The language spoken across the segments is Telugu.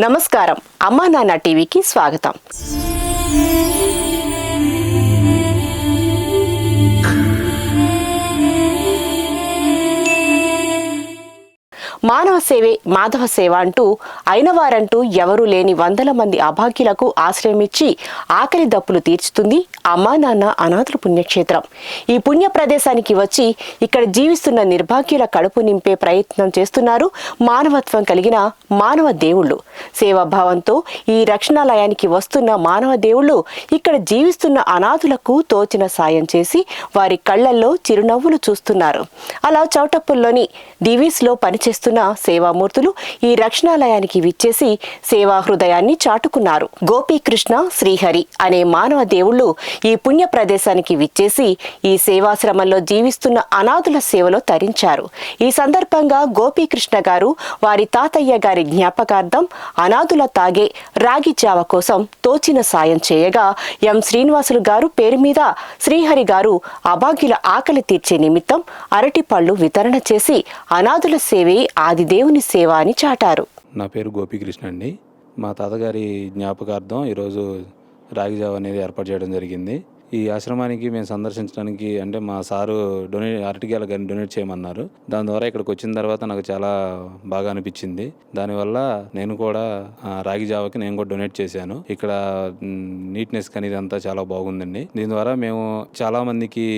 నమస్కారం. అమ్మా నాన్న టీవీకి స్వాగతం. మానవ సేవే మాధవ సేవ అంటూ అయినవారంటూ ఎవరూ లేని వందల మంది అభాగ్యులకు ఆశ్రయమిచ్చి ఆకలి దప్పులు తీర్చుతుంది అమ్మా నాన్న అనాథుల పుణ్యక్షేత్రం. ఈ పుణ్య ప్రదేశానికి వచ్చి ఇక్కడ జీవిస్తున్న నిర్భాగ్యుల కడుపు నింపే ప్రయత్నం చేస్తున్నారు మానవత్వం కలిగిన మానవ దేవుళ్ళు. సేవాభావంతో ఈ రక్షణాలయానికి వస్తున్న మానవ దేవుళ్ళు ఇక్కడ జీవిస్తున్న అనాథులకు తోచిన సాయం చేసి వారి కళ్ళల్లో చిరునవ్వులు చూస్తున్నారు. అలా చౌటప్పుల్లోని డివీస్లో పనిచేస్తున్న సేవామూర్తులు ఈ రక్షణాలయానికి విచ్చేసి సేవా హృదయాన్ని చాటుకున్నారు. గోపీకృష్ణ శ్రీహరి అనే మానవ దేవుళ్ళు ఈ పుణ్య ప్రదేశానికి విచ్చేసి ఈ సేవాశ్రమంలో జీవిస్తున్న అనాథుల సేవలో తరించారు. ఈ సందర్భంగా గోపీకృష్ణ గారు వారి తాతయ్య గారి జ్ఞాపకార్థం అనాథుల తాగే రాగి జావ కోసం తోచిన సాయం చేయగా ఎం. శ్రీనివాసులు గారు పేరు మీద శ్రీహరి గారు అభాగ్యుల ఆకలి తీర్చే నిమిత్తం అరటిపళ్ళు వితరణ చేసి అనాథుల సేవే ఆదిదేవుని సేవ అని చాటారు. నా పేరు గోపీకృష్ణ అండి. మా తాతగారి జ్ఞాపకార్థం ఈరోజు రాగి జావ అనేది ఏర్పాటు చేయడం జరిగింది. ఈ ఆశ్రమానికి మేము సందర్శించడానికి అంటే మా సారు డొనేట్ అరటికాయలు కానీ డొనేట్ చేయమన్నారు. దాని ద్వారా ఇక్కడికి వచ్చిన తర్వాత నాకు చాలా బాగా అనిపించింది. దానివల్ల నేను కూడా రాగి జావకి నేను కూడా డొనేట్ చేశాను. ఇక్కడ నీట్నెస్ కానీ ఇదంతా చాలా బాగుందండి. దీని ద్వారా మేము చాలా మందికి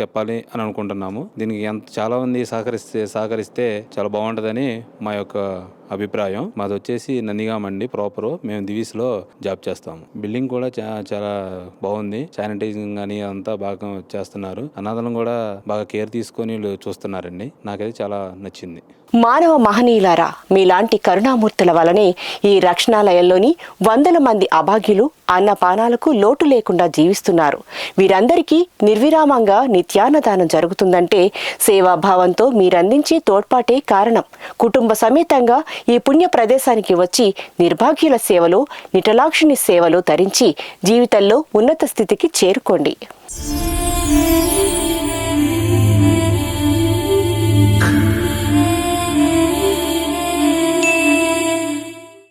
చెప్పాలి అని అనుకుంటున్నాము. దీనికి ఎంత చాలా మంది సహకరిస్తే సహకరిస్తే చాలా బాగుంటుందని మా యొక్క అభిప్రాయం. మాది వచ్చేసి నందిగాం అండి ప్రాపర్ మేము దివీస్లో జాబ్ చేస్తాము. బిల్డింగ్ కూడా చాలా బాగుంది. శానిటైజింగ్ కానీ అంతా బాగా చేస్తున్నారు. అనాథలను కూడా బాగా కేర్ తీసుకొని చూస్తున్నారండి. నాకైతే చాలా నచ్చింది. మానవ మహనీయులారా మీలాంటి కరుణామూర్తుల వలనే ఈ రక్షణాలయంలోని వందల మంది అభాగ్యులు అన్నపానాలకు లోటు లేకుండా జీవిస్తున్నారు. వీరందరికీ నిర్విరామంగా నిత్యాన్నదానం జరుగుతుందంటే సేవాభావంతో మీరందించే తోడ్పాటే కారణం. కుటుంబ సమేతంగా ఈ పుణ్య ప్రదేశానికి వచ్చి నిర్భాగ్యుల సేవలు నిటలాక్షిని సేవలు తరించి జీవితంలో ఉన్నత స్థితికి చేరుకోండి.